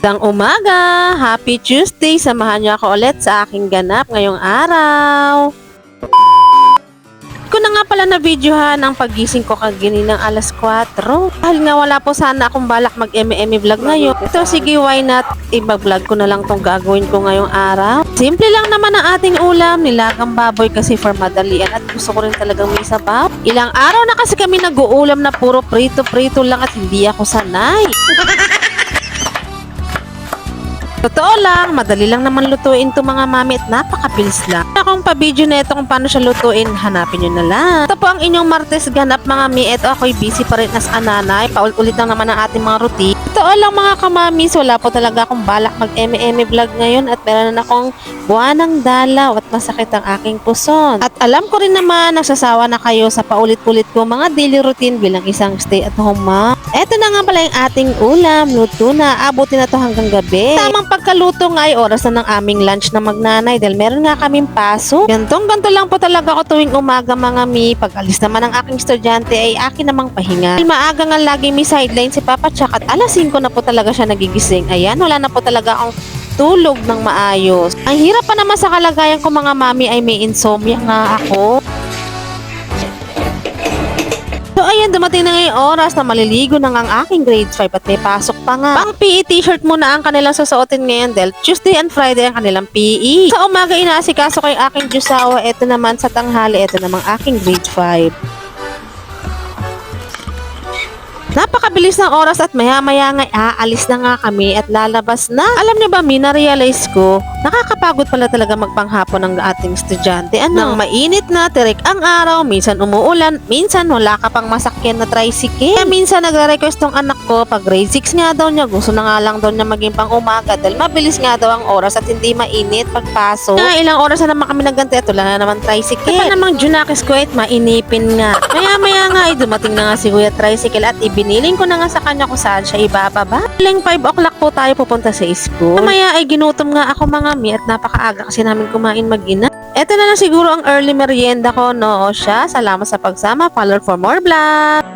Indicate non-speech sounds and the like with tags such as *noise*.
Dang umaga! Happy Tuesday! Samahan niyo ako ulit sa aking ganap ngayong araw. Ko na nga pala na videohan ang pagising ko kagini ng alas 4. Dahil nga wala po sana akong balak mag MM vlog ngayon. Ito sige why not i-vlog ko na lang tong gagawin ko ngayong araw. Simple lang naman ang ating ulam, nilagang baboy kasi for madalian at gusto ko rin talagang may sabaw. Ilang araw na kasi kami nag-uulam na puro prito-prito lang at hindi ako sanay. *laughs* Totoo lang, madali lang naman lutuin to mga mami at napakabilis lang. Akong pa-video na ito kung paano siya lutuin, hanapin nyo na lang. Ito po ang inyong Martes ganap mga mi. Ito ako'y busy pa rin as ananay. Paulit-ulit lang naman ang ating mga routine. Totoo lang mga kamamis, wala po talaga akong balak mag-eme-eme vlog ngayon at meron na akong buwanang dalaw at masakit ang aking puson. At alam ko rin naman, nagsasawa na kayo sa paulit-ulit ko mga daily routine bilang isang stay at home mom. Ito na nga pala yung ating ulam, luto na, abutin na to hanggang gabi. Tamang pagkaluto nga ay oras na ng aming lunch na magnanay dahil meron nga kaming paso. Gantong ganto lang po talaga ako tuwing umaga mga mi. Pag alis naman ng aking estudyante ay akin namang pahinga. Maaga nga lagi may sideline si Papa Chuck at alas 5 na po talaga siya nagigising. Ayan, wala na po talaga akong tulog ng maayos. Ang hirap pa naman sa kalagayan ko mga mami ay may insomnia nga ako. So ayan, dumating na ngayong oras na maliligo na ang aking grade 5 at may pasok pa nga. Pang PE t-shirt muna ang kanilang susuotin ngayon dahil Tuesday and Friday ang kanilang PE. Sa umaga inaasikaso ko yung aking Diyosawa, eto naman sa tanghali, eto namang aking grade 5. Napakabilis ng oras at maya-maya nga aalis na nga kami at lalabas na. Alam niyo ba, mi, na-realize ko, nakakapagod pala talaga magpanghapon ng ating estudyante. Ano? Nang mainit na, tirik ang araw, minsan umuulan, minsan wala ka pang masakyan na tricycle. Kaya minsan nagre-request tong anak ko, pag grade 6 nga daw niya, gusto na nga lang daw niya maging pang umaga dahil mabilis nga daw ang oras at hindi mainit pagpasok. Kaya ilang oras na naman kami nagganti at wala na naman tricycle. Kaya namang Junakis ko at mainipin nga. *laughs* Maya-maya nga ay dumating na nga si Kuya Tricycle at ibiniling ko na nga sa kanya kung saan siya ibababa. Aling 5 o'clock po tayo pupunta sa school. Mamaya ay ginutom nga ako mga mi at napakaaga kasi namin kumain mag-ina. Ito na lang siguro ang early merienda ko, no? O siya, salamat sa pagsama. Follow for more vlog.